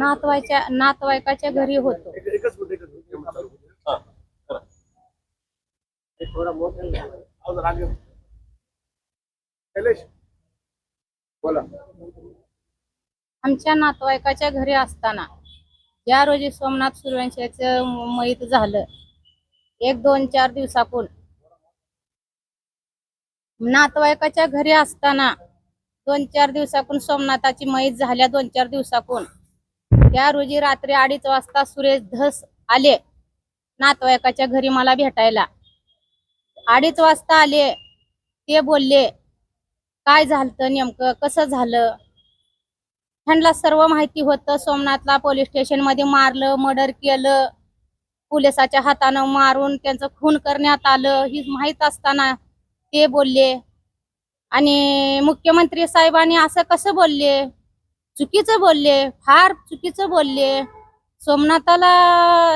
नातवायच्या नातवायकाच्या घरी होतो. हा, आमच्या नातवायकाच्या घरी असताना ज्या रोजी सोमनाथ सूर्यवंशीचं मैत झालं. एक दोन चार दिवसापून नातवायकाच्या घरी असताना दोन चार दिवसापून सोमनाथाची मैत झाल्या दोन चार दिवसापून त्या रोजी रात्री अडीच वाजता सुरेश धस आले नातवायकाच्या घरी मला भेटायला. अडीच वाजता आले. ते बोलले काय झालं नेमकं? कसं झालं? त्यांना सर्व माहिती होतं. सोमनाथला पोलीस स्टेशनमध्ये मारलं मर्डर केलं. पोलिसाच्या हातानं मारून त्यांचं खून करण्यात आलं. ही माहीत असताना ते बोलले आणि मुख्यमंत्री साहेबांनी असं कसं बोलले? चुकीचं बोलले फार चुकीचं बोलले. सोमनाथाला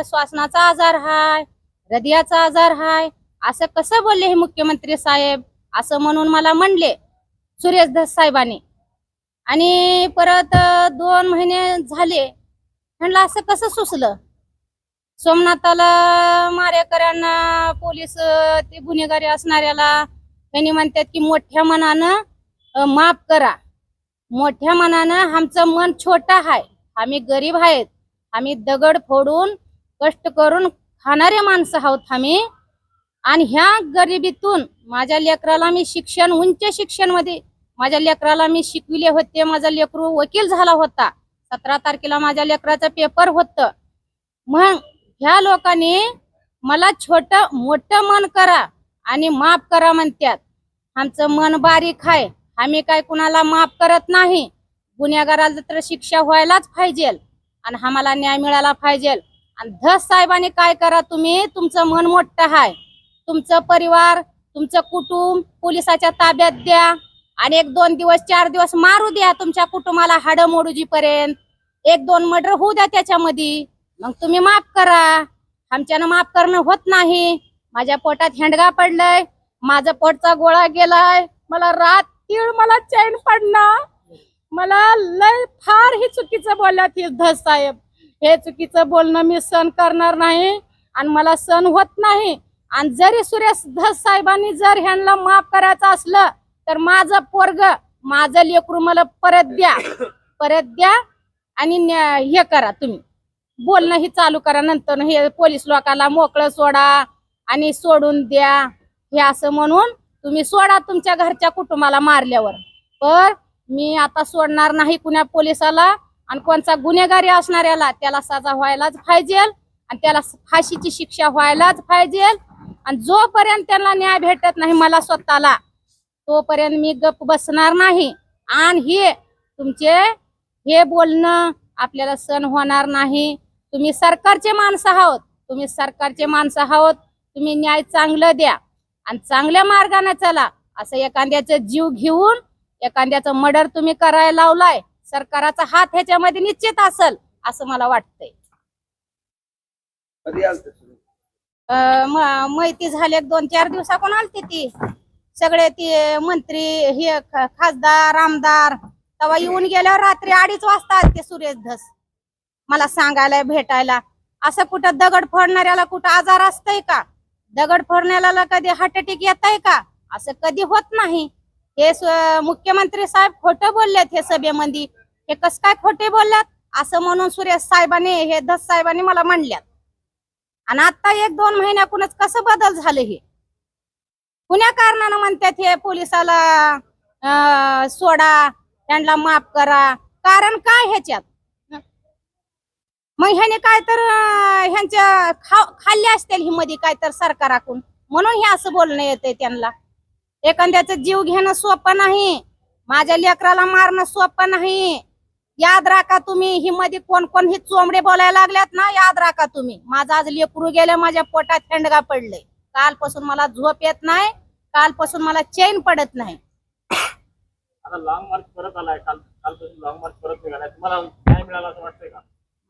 श्वासनाचा आजार हाय हृदयाचा आजार हाय असं कसं बोलले हे मुख्यमंत्री साहेब? असं म्हणून मला म्हणले सुरेश धस साहेबांनी. आणि परत दोन महिने झाले. म्हणलं असं कसं सुचलं? सोमनाथाला मारेकऱ्यांना पोलीस ते गुन्हेगारी असणाऱ्याला त्यांनी म्हणतात की मोठ्या मनानं माफ करा. मोठ्या मनानं आमचं मन छोटं आहे. आम्ही गरीब आहेत. आम्ही दगड फोडून कष्ट करून खाणारे माणसं आहोत आम्ही. आणि ह्या गरिबीतून माझ्या लेकराला मी शिक्षण उंच शिक्षणमध्ये माझ्या लेकराला मी शिकविले होते. माझा लेकरू वकील झाला होता. सतरा तारखेला माझ्या लेकराचं पेपर होत. मग ह्या लोकांनी मला छोट मोठं मन करा आणि माफ करा म्हणतात आमचं मन बारीक आहे. आम्ही काय कुणाला माफ करत नाही. गुन्हेगाराला तर शिक्षा व्हायलाच पाहिजे. आणि आम्हाला न्याय मिळाला पाहिजे. आणि धस साहेबांनी काय करा तुम्ही? तुमचं मन मोठं आहे. तुमचं परिवार तुमचं कुटुंब पोलिसाच्या ताब्यात द्या. आणि एक दोन दिवस चार दिवस मारू द्या तुमच्या कुटुंबाला हाडं मोडूजीपर्यंत. एक दोन मर्डर होऊ द्या त्याच्यामध्ये. मग तुम्ही माफ करा. आमच्यानं माफ करणं होत नाही. माझ्या पोटात हेंडगा पडलंय. माझा पोटचा गोळा गेलाय. मला रात तीळ मला चैन पडणार. मला लय फार हे चुकीचं बोलल्यात हे धस साहेब. हे चुकीचं बोलणं मी सहन करणार नाही आणि मला सहन होत नाही. आणि जरी सुरेश धस साहेबांनी जर ह्यांना माफ करायचं असलं तर माझं पोरग माझं लेकरू मला परत द्या. परत द्या आणि न्या- हे करा तुम्ही. बोलणं ही चालू करा नंतर हे पोलीस लोकाला मोकळं सोडा आणि सोडून द्या. हे असं म्हणून तुम्ही सोडा तुमच्या घरच्या कुटुंबाला मारल्यावर. पर मी आता सोडणार नाही कुण्या पोलिसाला आणि कोणचा गुन्हेगारी असणाऱ्याला त्याला सजा व्हायलाच पाहिजे आणि त्याला फाशीची शिक्षा व्हायलाच पाहिजे. आणि जोपर्यंत त्यांना न्याय भेटत नाही मला स्वतःला तोपर्यंत मी गप बसणार नाही. आणि हे तुमचे हे बोलणं आपल्याला सण होणार नाही. तुम्ही सरकारचे माणसं आहोत. तुम्ही सरकारचे माणसं आहोत. तुम्ही न्याय चांगलं द्या. आणि चांगल्या मार्गाने चला. असं एखाद्याचं जीव घेऊन एखाद्याचं मर्डर तुम्ही करायला लावलाय सरकाराचा हात ह्याच्यामध्ये निश्चित असेल असं मला वाटतंय. आलते माहिती झाले एक दोन चार दिवसाकडून आलती ती. सगळे ते मंत्री हे खासदार आमदार तेव्हा येऊन गेल्यावर रात्री अडीच वाजता आले ते सुरेश धस. मला सांगायला भेटायला. असं कुठं दगड फोडणाऱ्याला कुठं आजार असतंय का? दगड फोडण्याला कधी हार्ट अटॅक येत आहे का? असं कधी होत नाही. हे मुख्यमंत्री साहेब खोटं बोललेत हे सभेमध्ये. हे कस काय खोटे बोलल्यात? असं म्हणून सुरेश साहेबांनी हे दस साहेबांनी मला म्हणल्यात. आणि आता एक दोन महिन्यातूनच कसं बदल झालं हे? कुण्या कारणानं म्हणतात हे पोलिसाला सोडा त्यांना माफ करा? कारण काय ह्याच्यात? मग ह्याने काय तर ह्यांच्या खा खाल्ले असतील ही मध्ये काय तर सरकाराकडून. म्हणून हे असं बोलणं येते त्यांना. एखाद्याचं जीव घेणं सोपं नाही. माझ्या लेकराला मारणं सोपं नाही. याद राखा तुम्ही ही मध्ये कोण कोण ही चोंबडे बोलायला लागल्यात ना याद राखा तुम्ही. माझं आज लेकरू गेलं माझ्या पोटात थंडगा पडले कालपासून मला झोप येत नाही कालपासून मला चैन पडत नाही. आता लॉंग मार्च परत आलाय काल कालपासून लॉंग मार्च परत निघालाय. तुम्हाला काय मिळालं असं वाटतंय का?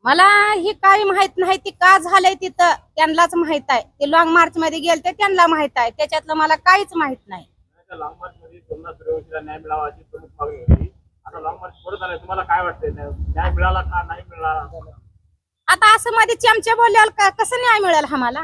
मला ही काही माहीत नाही ती का झालंय तिथं? त्यांनाच माहीत आहे. ते लॉंग मार्च मध्ये गेलते त्यांना माहीत आहे. त्याच्यातलं मला काहीच माहीत नाही. त्या लॉंग मार्च मध्ये सोमनाथ सूर्यवंशीला न्याय मिळावा अशी प्रमुख मागणी होती. आता लॉंग मार्च परत आलाय तुम्हाला काय वाटतंय? न्याय न्याय मिळाला का नाही मिळाला? आता असं मध्ये चमचे बोलल्यावर का कसं न्याय मिळेल आम्हाला?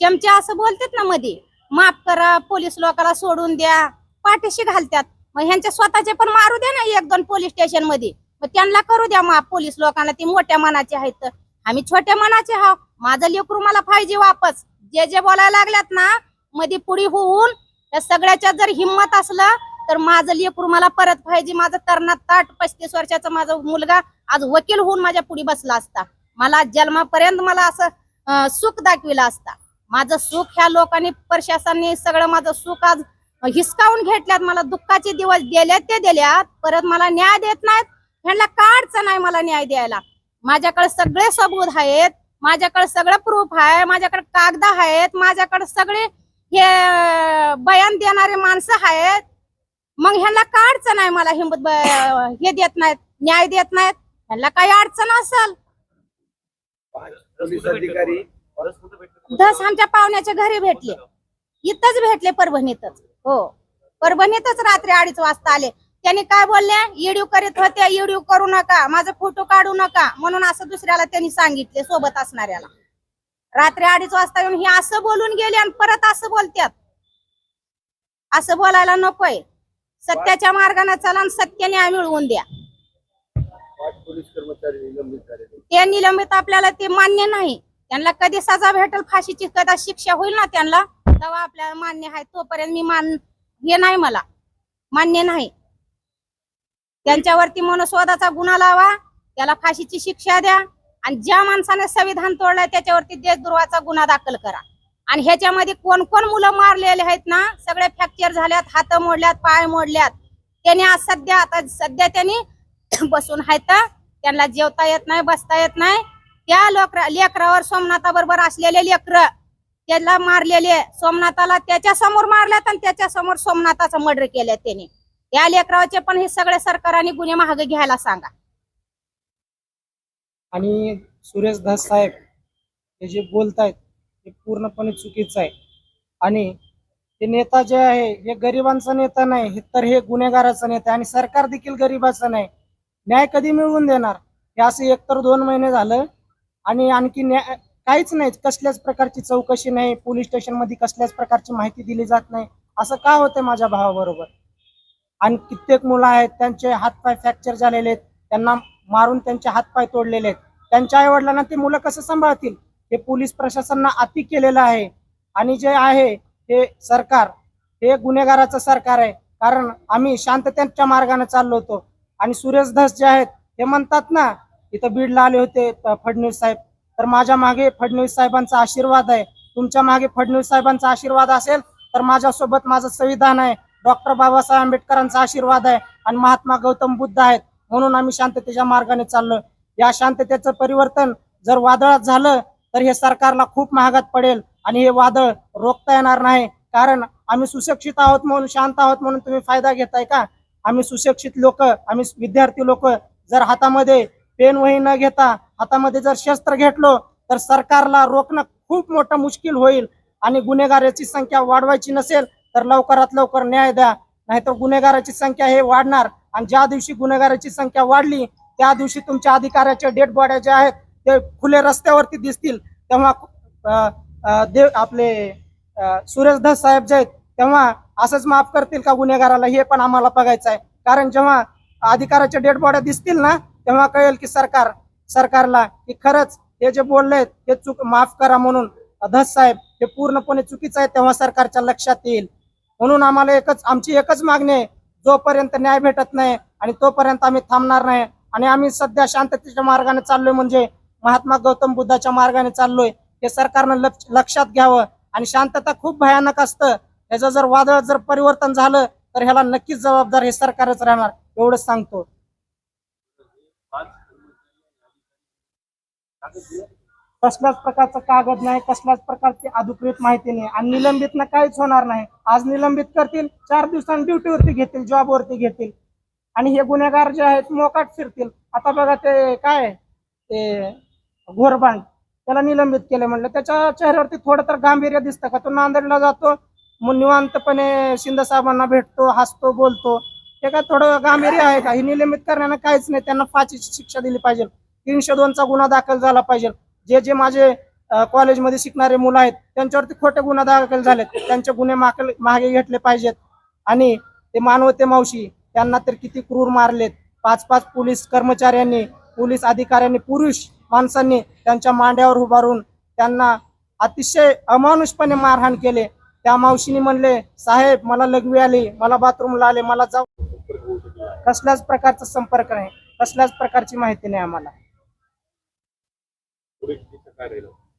चमचे असं बोलतात ना मध्ये माफ करा पोलीस लोकांना सोडून द्या पाठीशी घालतात मग ह्यांच्या स्वतःचे पण मारू द्या ना एक दोन पोलीस स्टेशनमध्ये मग त्यांना करू द्या मग पोलीस लोकांना ते मोठ्या मनाचे आहेत. आम्ही छोट्या मनाचे आहोत. माझं लेकरू मला पाहिजे वापस. जे जे बोलायला लागल्यात ना मध्ये पुढे होऊन या सगळ्याच्या जर हिंमत असलं तर माझं लेकरू मला परत पाहिजे. माझं तरणा ताट पस्तीस वर्षाचा माझा मुलगा आज वकील होऊन माझ्या पुढे बसला असता. मला जन्मापर्यंत मला असं सुख दाखविला असता. माझं सुख ह्या लोकांनी प्रशासनाने सगळं माझं सुख आज हिसकावून घेतल्यात. मला दुःखाचे दिवस दिल्यात ते दिल्यात. परत मला न्याय देत नाहीत. ह्यांना का अडचण आहे मला न्याय द्यायला? माझ्याकडे सगळे सबूत आहेत माझ्याकडे सगळं प्रूफ आहे माझ्याकडे कागद आहेत माझ्याकडे सगळे हे बयान देणारे माणसं आहेत. मग ह्यांना का अडचण आहे मला हिंमत हे देत नाहीत न्याय देत नाहीत? ह्यांना काही अडचण असेल? दस आमच्या पाहुण्याच्या घरी भेटले. इथंच भेटले परभणीतच. हो. परभणीतच रात्री अडीच वाजता आले. त्यांनी काय बोलले? इडिओ करीत होते इडिओ करू नका माझा फोटो काढू नका. म्हणून असं दुसऱ्याला त्यांनी सांगितले सोबत असणाऱ्याला. रात्री अडीच वाजता येऊन हे असं बोलून गेले आणि परत असं बोलतात असं बोलायला नकोय. सत्याच्या मार्गाने चला आणि सत्य न्याय मिळवून द्या. ते निलंबित आपल्याला ते मान्य नाही. त्यांना कधी सजा भेटेल फाशीची कदा शिक्षा होईल ना त्यांना तेव्हा आपल्याला मान्य आहे तोपर्यंत मी मान हे नाही मला. मान्य नाही. त्यांच्यावरती मनस्वादाचा गुन्हा लावा त्याला फाशीची शिक्षा द्या आणि ज्या माणसाने संविधान तोडलंय त्याच्यावरती देशद्रोहाचा गुन्हा दाखल करा. आणि ह्याच्यामध्ये कोण कोण मुलं मारलेले आहेत ना सगळे फ्रॅक्चर झाल्यात हात मोडल्यात पाय मोडल्यात. त्यांनी आज सध्या आता सध्या त्यांनी बसून आहेत त्यांना जेवता येत नाही बसता येत नाही. त्या लोक लेकरावर सोमनाथा बरोबर असलेले लेकर त्याला मारलेले सोमनाथाला त्याच्यासमोर मारल्यात आणि त्याच्यासमोर मर्डर केलं त्यांनी. या लेकराचे पण हे सगळे सरकारने गुन्हे महाग घ्यायला सांगा. आणि सुरेश दास साहेब हे जे बोलतायत ते पूर्णपणे चुकीचं आहे. आणि ते नेता जे आहे हे गरिबांचा नेता नाही हे तर हे गुन्हेगाराचा नेता आणि सरकार देखील गरिबाचं नाही. न्याय कधी मिळवून देणार? हे असं एकतर दोन महिने झालं आणि आणखी न्याय काहीच नाही. कसल्याच प्रकारची चौकशी नाही पोलीस स्टेशनमध्ये कसल्याच प्रकारची माहिती दिली जात नाही. असं का होतं माझ्या भावाबरोबर? आणि कित्येक मुलं आहेत त्यांचे हातपाय फ्रॅक्चर झालेले आहेत त्यांना मारून त्यांचे हातपाय तोडलेले आहेत. त्यांच्या आई वडिलांना ते मुलं कसं सांभाळतील? हे पोलीस प्रशासनानं अति केलेलं आहे. आणि जे आहे हे सरकार हे गुन्हेगाराचं सरकार आहे. कारण आम्ही शांततेच्या मार्गाने चाललो होतो. आणि सुरेश धस जे आहेत हे म्हणतात ना इथं बीडला आले होते फडणवीस साहेब. तर माझ्या मागे फडणवीस साहेबांचा आशीर्वाद आहे. तुमच्या मागे फडणवीस साहेबांचा आशीर्वाद असेल तर माझ्यासोबत माझं संविधान आहे. डॉक्टर बाबासाहेब आंबेडकरांचा आशीर्वाद आहे आणि महात्मा गौतम बुद्ध आहेत. म्हणून आम्ही शांततेच्या मार्गाने चाललो. या शांततेचं परिवर्तन जर वादळात झालं तर हे सरकारला खूप महागात पडेल आणि हे वादळ रोखता येणार नाही. कारण आम्ही सुशिक्षित आहोत म्हणून शांत आहोत म्हणून तुम्ही फायदा घेताय का? आम्ही सुशिक्षित लोक आम्ही विद्यार्थी लोक. जर हातामध्ये पेन वही न घेता हातामध्ये जर शस्त्र घेतलो तर सरकारला रोखणं खूप मोठं मुश्किल होईल आणि गुन्हेगाराची संख्या वाढवायची नसेल तर लवकरात लवकर न्याय द्या. नाहीतर गुन्हेगाराची संख्या हे वाढणार. आणि ज्या दिवशी गुन्हेगाराची संख्या वाढली त्या दिवशी तुमच्या अधिकाऱ्याच्या डेड बॉड्या ज्या आहेत ते खुले रस्त्यावरती दिसतील. तेव्हा देव आपले अ, सुरेश धस साहेब जे आहेत तेव्हा असंच माफ करतील का गुन्हेगाराला? हे पण आम्हाला बघायचं आहे. कारण जेव्हा अधिकाऱ्याच्या डेड बॉड्या दिसतील ना तेव्हा कळेल की सरकार सरकारला की खरंच हे जे बोललेत हे चूक माफ करा म्हणून धस साहेब हे पूर्णपणे चुकीचं आहे तेव्हा सरकारच्या लक्षात येईल. म्हणून आम्हाला एकच आमची एकच मागणी आहे. जोपर्यंत न्याय भेटत नाही आणि तोपर्यंत आम्ही थांबणार नाही. आणि आम्ही सध्या शांततेच्या मार्गाने चाललोय म्हणजे महात्मा गौतम बुद्धाच्या मार्गाने चाललोय. हे सरकारनं लक्ष लक्षात घ्यावं. आणि शांतता खूप भयानक असतं. याचं जर वादळ जर परिवर्तन झालं तर ह्याला नक्कीच जबाबदार हे सरकारच राहणार. एवढंच सांगतो. कसल्याच प्रकारचं कागद नाही कसल्याच प्रकारची अधिकृत माहिती नाही आणि निलंबित काहीच होणार नाही. आज निलंबित करतील चार दिवसांनी ड्युटीवरती घेतील जॉबवरती घेतील. आणि हे गुन्हेगार जे आहेत मोकाट फिरतील. आता बघा ते काय ते घोरबांड त्याला निलंबित केलं म्हणलं. त्याच्या चेहऱ्यावरती थोडं तर गांभीर्य दिसतं का? तो नांदेडला जातो मग निवांतपणे शिंदे साहेबांना भेटतो हसतो बोलतो. हे काय थोडं गांभीर्य आहे का? ही निलंबित करण्यानं काहीच नाही. त्यांना फाशीची शिक्षा दिली पाहिजे. तीनशे दोनचा गुन्हा दाखल झाला पाहिजे. जे जे माझे कॉलेजमध्ये शिकणारे मुलं आहेत त्यांच्यावरती खोटे गुन्हा दाखल झालेत. त्यांचे गुन्हे मागल- मागे घेतले पाहिजेत. आणि ते मानवते मावशी त्यांना तर किती क्रूर मारलेत. पाच पाच पोलीस कर्मचाऱ्यांनी पोलीस अधिकाऱ्यांनी पुरुष माणसांनी त्यांच्या मांड्यावर उभारून त्यांना अतिशय अमानुषपणे मारहाण केले. त्या मावशीने म्हणले साहेब मला लघवी आली मला बाथरूमला आले मला जाऊ कसल्याच प्रकारचा संपर्क नाही. कसल्याच प्रकारची माहिती नाही आम्हाला पुढे दिशा काय राहील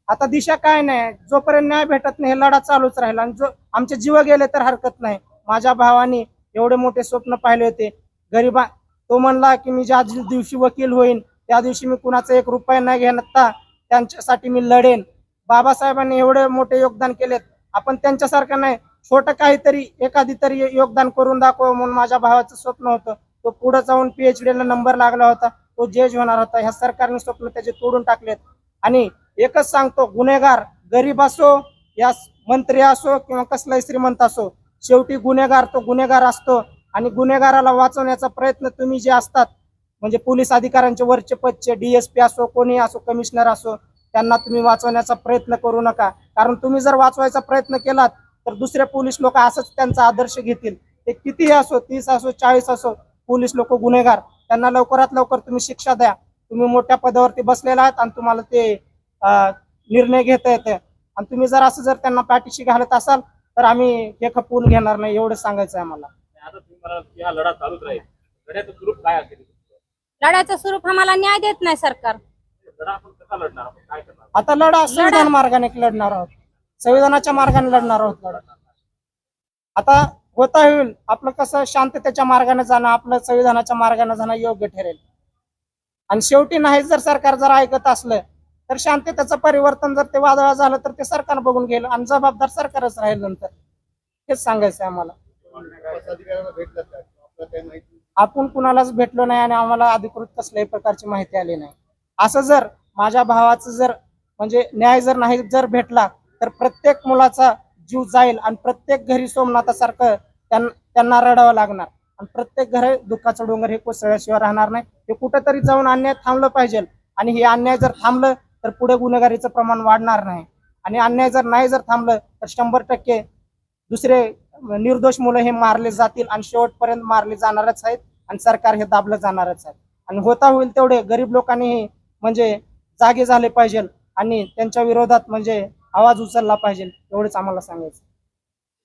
आता दिशा काय नाही. जोपर्यंत न्याय भेटत नाही हे लढा चालूच राहिला. आणि जो आमचे जीव गेले तर हरकत नाही. माझ्या भावाने एवढे मोठे स्वप्न पाहिले होते. गरीबा तो म्हणला की मी ज्या दिवशी वकील होईन त्या दिवशी मी कुणाचा एक रुपया नाही घेता त्यांच्यासाठी मी लढेन. बाबासाहेबांनी एवढे मोठे योगदान केलेत. आपण त्यांच्यासारखं नाही. छोटं काहीतरी एखादी तरी योगदान करून दाखव म्हणून माझ्या भावाचं स्वप्न होतं. तो पुढे जाऊन पीएचडी ला नंबर लागला होता. तो जज होणार होता. ह्या सरकारने स्वप्न त्याचे तोडून टाकलेत. आणि एकच सांगतो गुन्हेगार गरीब असो या मंत्री असो किंवा कसलाही श्रीमंत असो शेवटी गुन्हेगार तो गुन्हेगार असतो आणि गुन्हेगाराला वाचवण्याचा प्रयत्न तुम्ही जे असतात म्हणजे पोलीस अधिकाऱ्यांचे वरचे पदचे डीएसपी असो कोणी असो कमिशनर असो त्यांना तुम्ही वाचवण्याचा प्रयत्न करू नका. कारण तुम्ही जर वाचवायचा प्रयत्न केलात तर दुसरे पोलीस लोक असंच त्यांचा आदर्श घेतील. ते कितीही असो तीस असो चाळीस असो पोलीस लोक गुन्हेगार. त्यांना लवकरात लवकर तुम्ही शिक्षा द्या. तुम्ही मोठ्या पदावरती बसलेला आहात आणि तुम्हाला ते निर्णय घेता येते आणि तुम्ही जर असं जर त्यांना पाठीशी घालत असाल तर आम्ही हे खपवून घेणार नाही एवढं सांगायचं आहे आम्हाला. आणि आता तुम्ही मला की हा लढा चालूच राहील. लढ्याचं स्वरूप काय असेल? लढ्याचं स्वरूप आम्हाला न्याय देत नाही सरकार. लढा आपण कसा लढणार? आपण काय करणार? आता लढा. संविधान मार्गाने लढणार आहोत. संविधानाच्या मार्गाने लढणार आहोत लढा. आता होता होईल. आपलं कसं शांततेच्या मार्गाने जाणं आपलं संविधानाच्या मार्गाने जाणं योग्य ठरेल. आणि शेवटी नाही जर सरकार जर ऐकत असलं तर शांततेचं परिवर्तन जर ते वादळ झालं तर ते सरकार बघून गेलं आणि जबाबदार सरकारच राहील नंतर. हेच सांगायचं आहे आम्हाला. आपण कुणालाच भेटलो नाही आणि आम्हाला अधिकृत कसल्याही प्रकारची माहिती आली नाही. असं जर माझ्या भावाचं जर म्हणजे न्याय जर नाही जर भेटला तर प्रत्येक मुलाचा जीव जाईल आणि प्रत्येक घरी सोमनाथासारखं त्यां- त्यांना रडावं लागणार. आणि प्रत्येक घर दुःखाचं डोंगर हे कोसळल्याशिवाय राहणार नाही. हे कुठेतरी जाऊन अन्याय थांबलं पाहिजे. आणि हे अन्याय जर थांबलं तर पुढे गुन्हेगारीचं प्रमाण वाढणार नाही. आणि अन्याय जर नाही जर थांबलं तर शंभर टक्के दुसरे निर्दोष मुलं हे मारले जातील आणि शेवटपर्यंत मारले जाणारच आहेत आणि सरकार हे दाबलं जाणारच आहे. आणि होता होईल तेवढे गरीब लोकांनीही म्हणजे जागे झाले पाहिजे आणि त्यांच्या विरोधात म्हणजे आवाज उचलला पाहिजे एवढेच आम्हाला सांगायचं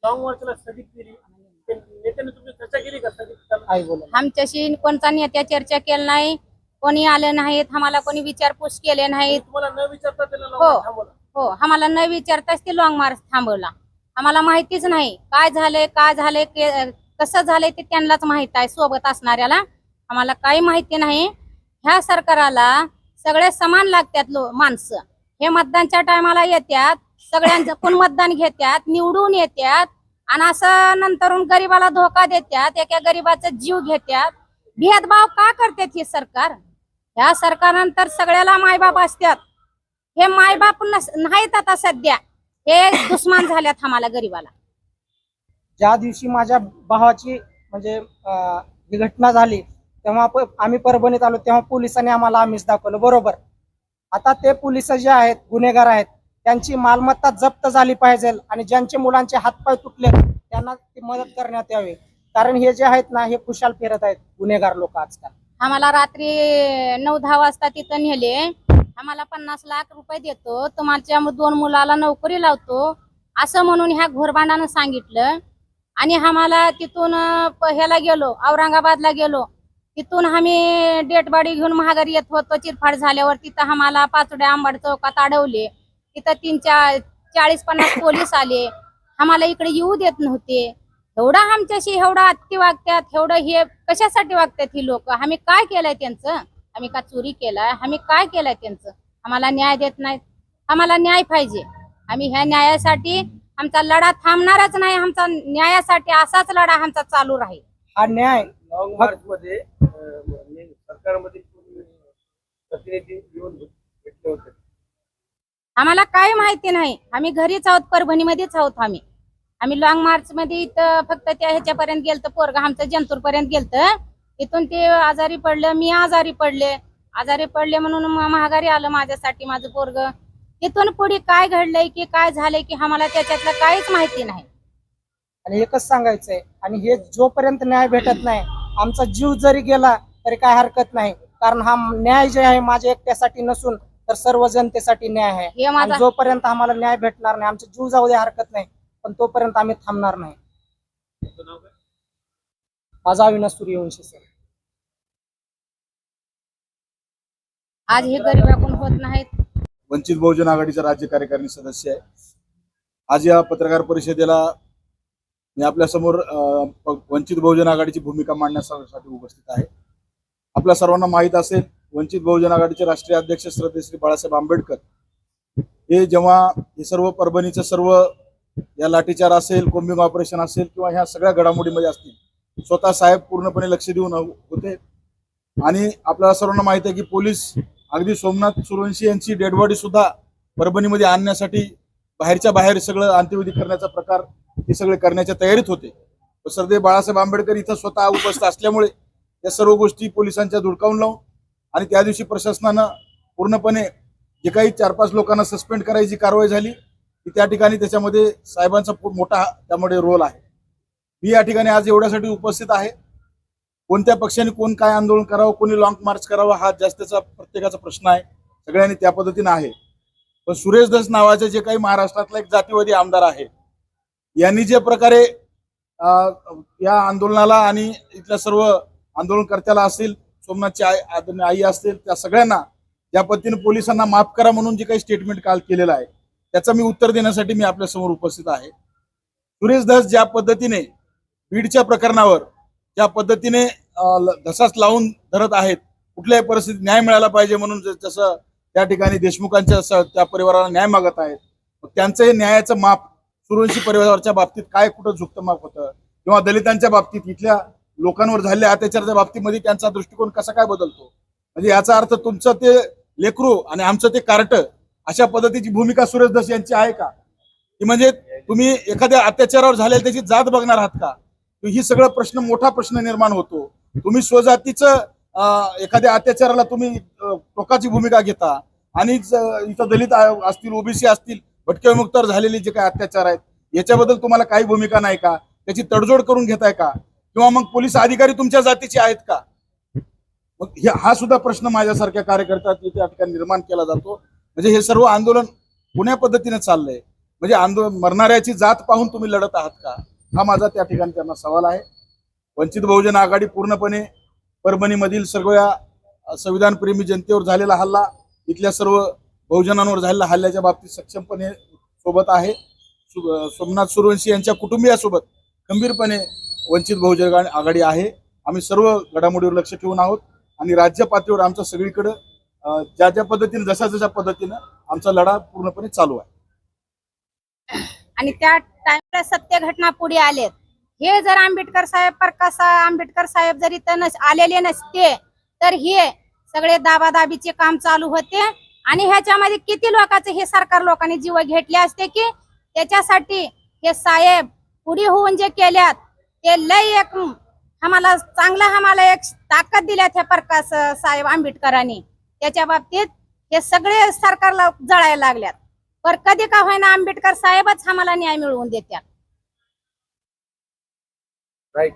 लॉंग मार्चला स्थगित केली. नेत्यांनी तुमची चर्चा केली का? स्थगित करायला? आई बोला आमच्याशी कोणता नेत्या चर्चा केली नाही कोणी आले नाहीत आम्हाला कोणी विचारपूस केले नाहीत. तुम्हाला न विचारता त्याला long हो. थांबवलं? हो आम्हाला न विचारताच ते लॉंग मार्च थांबवला. आम्हाला माहितीच नाही काय झालंय काय झालंय के- कसं झालंय ते त्यांनाच माहीत आहे सोबत असणाऱ्याला. आम्हाला काही माहिती नाही. ह्या सरकाराला सगळे समान लागतात लो माणसं. हे मतदानच्या टायमाला येतात सगळ्यांचं कोण मतदान घेतात निवडून येतात आणि असं नंतरून गरीबाला धोका देतात एका गरीबाचा जीव घेतात भेदभाव का करतात हे सरकार? ह्या सरकारनंतर सगळ्याला मायबाप असतात हे मायबाप नस- नाहीत आता सध्या. हे दुश्मन झाल्यात आम्हाला गरीबाला. ज्या दिवशी माझ्या भावाची म्हणजे अं, ही घटना झाली तेव्हा आम्ही परभणीत आलो तेव्हा पोलिसांनी आम्हाला आम्हीच दाखवलं. बरोबर. आता ते पोलीस जे आहेत गुन्हेगार आहेत त्यांची मालमत्ता जप्त झाली पाहिजे आणि ज्यांचे मुलांचे हातपाय तुटले त्यांना ती मदत करण्यात यावी. कारण हे जे आहेत ना हे खुशाल फिरत आहेत गुन्हेगार लोक आजकाल. आम्हाला रात्री नऊ दहा वाजता तिथं नेले. आम्हाला पन्नास लाख रुपये देतो. तुमच्या दोन मुलाला नोकरी लावतो. असं म्हणून ह्या घोरबांडानं सांगितलं. आणि आम्हाला तिथून ह्याला गेलो औरंगाबादला गेलो. तिथून आम्ही डेट बॉडी घेऊन महागारी येत होतो. चिरफाड झाल्यावर तिथं आम्हाला पाचोड्या आंबाड चौकात अडवले. तिथं तीन चार चाळीस पन्नास पोलीस आले. आम्हाला इकडे येऊ देत नव्हते. एवढं आमच्याशी एवढं अति वागतात एवढं हे कशासाठी वागतात ही लोक? आम्ही काय केलंय त्यांचं? आम्ही का चोरी केलाय? आम्ही काय केलंय त्यांचं? आम्हाला न्याय देत नाहीत. आम्हाला न्याय पाहिजे. आम्ही ह्या न्यायासाठी आमचा लढा थांबणारच नाही. आमचा न्यायासाठी असाच लढा आमचा चालू राहील. हा न्याय. लॉंग मार्च मध्ये अं, म्हणजे सरकारमध्ये प्रतिनिधी येऊन भेटले होते. आम्हाला काय माहिती नाही. आम्ही घरीच आहोत परभणीमध्येच आहोत आम्ही. आम्ही लॉंग मार्च मध्ये इथं फक्त त्या ह्याच्यापर्यंत गेलतो पोरग आमचं जंतूर पर्यंत गेलतं. तिथून ते आजारी पडलं मी आजारी पडले. आजारी पडले म्हणून महागारी आलं माझ्यासाठी माझं पोरग. तिथून पुढे काय घडलंय की काय झालंय की आम्हाला त्याच्यातलं काहीच माहिती नाही. आणि एकच सांगायचंय आणि हे जोपर्यंत न्याय भेटत नाही आमचा जीव जरी गेला तरी काय हरकत नाही. कारण हा न्याय जे आहे माझ्या एकट्यासाठी नसून तर सर्व जनतेसाठी न्याय आहे. हे आणि जोपर्यंत आम्हाला न्याय भेटणार नाही आमचा जीव जाऊ दे हरकत नाही पण तोपर्यंत आम्ही थांबणार नाही? माझा अविनाश सूर्यवंशी सर. आज हे गरिबाकडून होत नाहीत. वंचित बहुजन आघाडीचा राज्य कार्यकारिणी सदस्य आहे. आज या पत्रकार परिषदेला मी आपल्यासमोर वंचित बहुजन आघाडीची भूमिका मांडण्यासाठी उपस्थित आहे. आपल्या सर्वांना माहीत असेल वंचित बहुजन आघाडीचे राष्ट्रीय अध्यक्ष श्रद्धे श्री बाळासाहेब आंबेडकर हे जेव्हा हे सर्व परभणीचं सर्व या लाठीचार असेल कोम्बिंग ऑपरेशन असेल किंवा ह्या सगळ्या घडामोडीमध्ये असतील स्वतः साहेब पूर्णपणे लक्ष देऊन होते. आणि आपल्याला सर्वांना माहीत आहे की पोलीस अगदी सोमनाथ सुरवंशी यांची डेडबॉडी सुद्धा परभणीमध्ये आणण्यासाठी बाहेरच्या बाहेर सगळं अंत्यविधी करण्याचा प्रकार हे सगळे करण्याच्या तयारीत होते. सरदेव बाळासाहेब आंबेडकर इथं स्वतः उपस्थित असल्यामुळे या सर्व गोष्टी पोलिसांच्या धुडकावून लावून आणि त्या दिवशी प्रशासनानं पूर्णपणे जे काही चार पाच लोकांना सस्पेंड करायची कारवाई झाली ती त्या ठिकाणी त्याच्यामध्ये साहेबांचा खूप मोठा त्यामध्ये रोल आहे. मी या ठिकाणी आज एवढ्यासाठी उपस्थित आहे. कोणत्या पक्षाने कोण काय आंदोलन करावं कोणी लॉंग मार्च करावं हा जास्तचा प्रत्येकाचा प्रश्न आहे. सगळ्यांनी त्या पद्धतीनं आहे. पण सुरेश दस नावाचे जे काही महाराष्ट्रातला एक जातीवादी आमदार आहे यांनी जे प्रकारे या आंदोलनाला आणि इथल्या सर्व आंदोलनकर्त्याला असतील सोमनाथची आई आदरणीय आई असतील त्या सगळ्यांना ज्या पद्धतीने पोलिसांना माफ करा म्हणून जे काही स्टेटमेंट काल केलेलं आहे त्याचं मी उत्तर देण्यासाठी मी आपल्यासमोर उपस्थित आहे. सुरेश धस ज्या पद्धतीने बीडच्या प्रकरणावर ज्या पद्धतीने धसास लावून धरत आहेत कुठल्याही परिस्थितीत न्याय मिळाला पाहिजे म्हणून जसं त्या ठिकाणी देशमुखांच्या त्या परिवाराला न्याय मागत आहेत त्यांचं हे न्यायाचं माप सुरवंशी परिवाराच्या बाबतीत काय कुठं झुकतं माप होतं? किंवा दलितांच्या बाबतीत इथल्या लोकांवर झालेल्या अत्याचाराच्या बाबतीमध्ये त्यांचा दृष्टिकोन कसा काय बदलतो? म्हणजे याचा अर्थ तुमचं ते लेकरू आणि आमचं ते कार्ट अशा पद्धतीची भूमिका सुरेश दस यांची आहे का? की म्हणजे तुम्ही एखाद्या अत्याचारावर झालेल्या त्याची जात बघणार आहात का? ही सगळं प्रश्न मोठा प्रश्न निर्माण होतो. तुम्ही स्वजातीचं एखाद्या अत्याचाराला तुम्ही टोकाची भूमिका घेता आणि इथं दलित असतील ओबीसी असतील भटके विमुक्तावर झालेले जे काही अत्याचार आहेत याच्याबद्दल तुम्हाला काही भूमिका नाही का? त्याची तडजोड करून घेताय का? किंवा मग पोलीस अधिकारी तुमच्या जातीचे आहेत का? मग हा सुद्धा प्रश्न माझ्यासारख्या कार्यकर्त्यात त्या ठिकाणी निर्माण केला जातो. म्हणजे हे सर्व आंदोलन कोण्या पद्धतीने चाललंय. म्हणजे आंदोलन मरणाऱ्याची जात पाहून तुम्ही लढत आहात का? हा माझा त्या ठिकाणी त्यांना सवाल आहे. वंचित बहुजन आघाडी पूर्णपणे परभणीमधील सर्व या संविधानप्रेमी जनतेवर झालेला हल्ला इथल्या सर्व बहुजनांवर झालेल्या हल्ल्याच्या बाबतीत सक्षमपणे सोबत आहे. सोमनाथ सुरवंशी यांच्या कुटुंबियासोबत खंबीरपणे वंचित बहुजन आघाडी आहे. आम्ही सर्व घडामोडीवर लक्ष ठेवून आहोत आणि राज्य पातळीवर आमचं सगळीकडं ज्या ज्या पद्धतीने जशा जशा पद्धतीनं आमचा लढा पूर्णपणे चालू आहे. आणि त्या टाइमला सत्य घटना पुढे आलेत. हे जर आंबेडकर साहेब प्रकाश आंबेडकर साहेब जरी आलेले नसते तर हे सगळे दाबादाबीचे काम चालू होते. आणि ह्याच्यामध्ये किती लोकांचे हे सरकार लोकांनी जीव घेतले असते की त्याच्यासाठी हे साहेब पुढे होऊन जे केल्यात ते लय एक आम्हाला चांगलं आम्हाला एक ताकद दिल्यात ह्या प्रकाश साहेब आंबेडकरांनी. त्याच्या बाबतीत हे सगळे सरकारला जळायला लागल्यात. पर कधी का होईना आंबेडकर साहेबच आम्हाला न्याय मिळवून देत्या राईट